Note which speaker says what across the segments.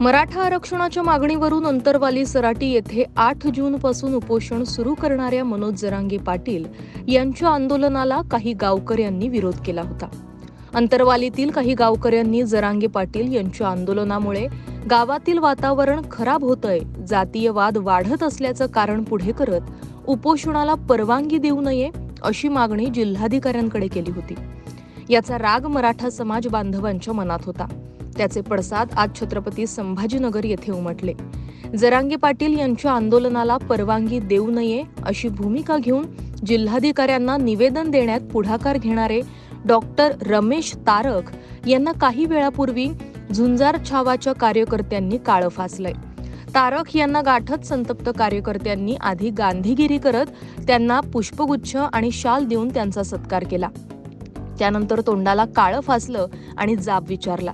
Speaker 1: मराठा आरक्षणाच्या मागणीवरून अंतरवाली सराटी येथे आठ जून पासून उपोषण सुरू करणाऱ्या मनोज जरांगे पाटील यांच्या आंदोलनाला काही गावकऱ्यांनी विरोध केला होता. अंतरवालीतील काही गावकऱ्यांनी जरांगे पाटील यांच्या आंदोलनामुळे गावातील वातावरण खराब होतंय जातीयवाद वाढत असल्याचं कारण पुढे करत उपोषणाला परवानगी देऊ नये अशी मागणी जिल्हाधिकाऱ्यांकडे केली होती. याचा राग मराठा समाज बांधवांच्या मनात होता. त्याचे पडसाद आज छत्रपती संभाजीनगर येथे उमटले. जरांगे पाटील यांच्या आंदोलनाला परवानगी देऊ नये अशी भूमिका घेऊन जिल्हाधिकाऱ्यांना निवेदन देण्यात पुढाकार घेणारे डॉक्टर रमेश तारक यांना काही वेळापूर्वी झुंजार छावाच्या कार्यकर्त्यांनी काळं फासलंय. तारक यांना गाठत संतप्त कार्यकर्त्यांनी आधी गांधीगिरी करत त्यांना पुष्पगुच्छ आणि शाल देऊन त्यांचा सत्कार केला. त्यानंतर तोंडाला काळं फासलं आणि जाब विचारला.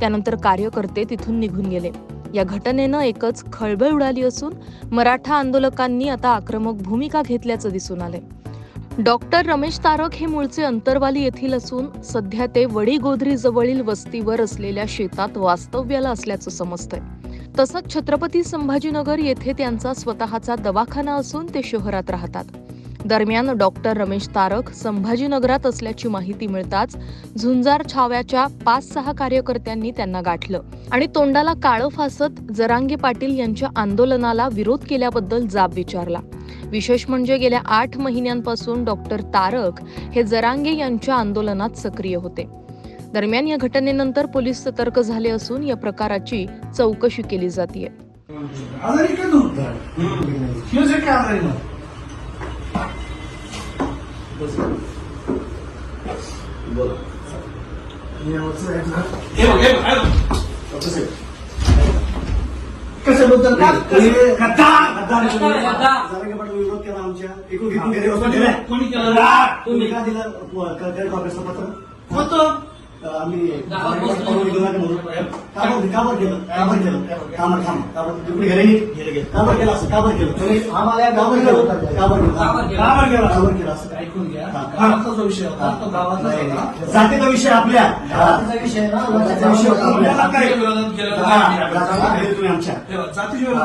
Speaker 1: त्यानंतर कार्यकर्ते तिथून निघून गेले. या घटनेनं एकच खळबळ उडाली असून मराठा आंदोलकांनी आता आक्रमक भूमिका घेतल्याचं दिसून आलंय. डॉक्टर रमेश तारक हे मूळचे अंतरवाली येथील असून सध्या ते वडीगोधरी जवळील वस्तीवर असलेल्या शेतात वास्तव्याला असल्याचं समजतंय. तसंच छत्रपती संभाजीनगर येथे त्यांचा स्वतःचा दवाखाना असून ते शहरात राहतात. दरम्यान डॉक्टर रमेश तारक संभाजीनगरात असल्याची माहिती मिळताच झुंजार छाव्याच्या पाच सहा कार्यकर्त्यांनी त्यांना गाठलं आणि तोंडाला काळं फासत जरांगे पाटील यांच्या आंदोलनाला विरोध केल्याबद्दल जाब विचारला. विशेष म्हणजे गेल्या आठ महिन्यांपासून डॉक्टर तारक हे जरांगे यांच्या आंदोलनात सक्रिय होते. दरम्यान या घटनेनंतर पोलीस सतर्क झाले असून या प्रकाराची चौकशी केली जाते
Speaker 2: आजारी का
Speaker 3: विरोध केला आमच्या. एकूण.
Speaker 4: कोणी केलं?
Speaker 3: तुम्ही. दिलं? पत्र
Speaker 2: होतं.
Speaker 3: आम्ही केलं केलं थांब केलं असं केलं तुम्ही आम्हाला केलं केलं
Speaker 4: केलं?
Speaker 3: केलं असं.
Speaker 2: ऐकून घ्या.
Speaker 3: हा.
Speaker 2: जो विषय होता. तो होता.
Speaker 3: जातीचा विषय आपल्या.
Speaker 2: जातीचा विषय
Speaker 3: होता. आपल्या तुम्ही आमच्या.
Speaker 4: जातीच्या